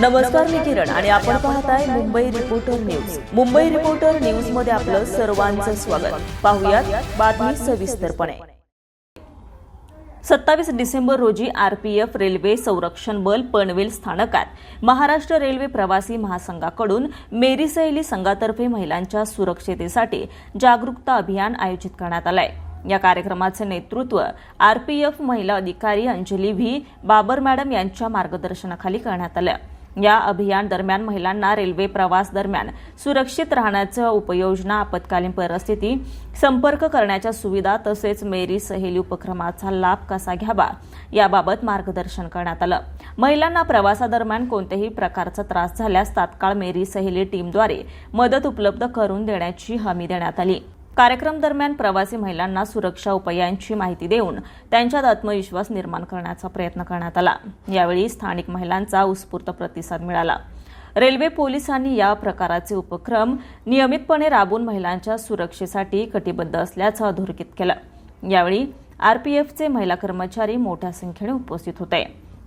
नमस्कार मी किरण आणि आपण पाहताय Mumbai reporter news Mumbai reporter न्यूजमध्ये आपलं सर्वांचं स्वागत. पाहुयात बातमी सविस्तरपणे. सत्तावीस डिसेंबर रोजी आरपीएफ रेल्वे संरक्षण बल पनवेल स्थानकात महाराष्ट्र रेल्वे प्रवासी महासंघाकडून मेरी सहेली संघातर्फे महिलांच्या सुरक्षितेसाठी जागरूकता अभियान आयोजित करण्यात आलंय. या कार्यक्रमाचे नेतृत्व आरपीएफ महिला अधिकारी अंजली व्ही. बाबर मॅडम यांच्या मार्गदर्शनाखाली करण्यात आलं. या अभियान दरम्यान महिलांना रेल्वे प्रवास दरम्यान सुरक्षित राहण्याचं उपयोजना आपत्कालीन परिस्थिती संपर्क करण्याच्या सुविधा तसेच मेरी सहेली उपक्रमाचा लाभ कसा घ्यावा याबाबत मार्गदर्शन करण्यात आलं. महिलांना प्रवासादरम्यान कोणत्याही प्रकारचा त्रास झाल्यास तात्काळ मेरी सहेली टीमद्वारे मदत उपलब्ध करून देण्याची हमी देण्यात आली. कार्यक्रम दरम्यान प्रवासी महिलांना सुरक्षा उपायांची माहिती देऊन त्यांच्यात आत्मविश्वास निर्माण करण्याचा प्रयत्न करण्यात आला. यावेळी स्थानिक महिलांचा उत्स्फूर्त प्रतिसाद मिळाला. रेल्वे पोलिसांनी या प्रकाराचे उपक्रम नियमितपणे राबवून महिलांच्या सुरक्षेसाठी कटिबद्ध असल्याचं अधोरेखित केलं. यावेळी आरपीएफचे महिला कर्मचारी मोठ्या संख्येने उपस्थित होते.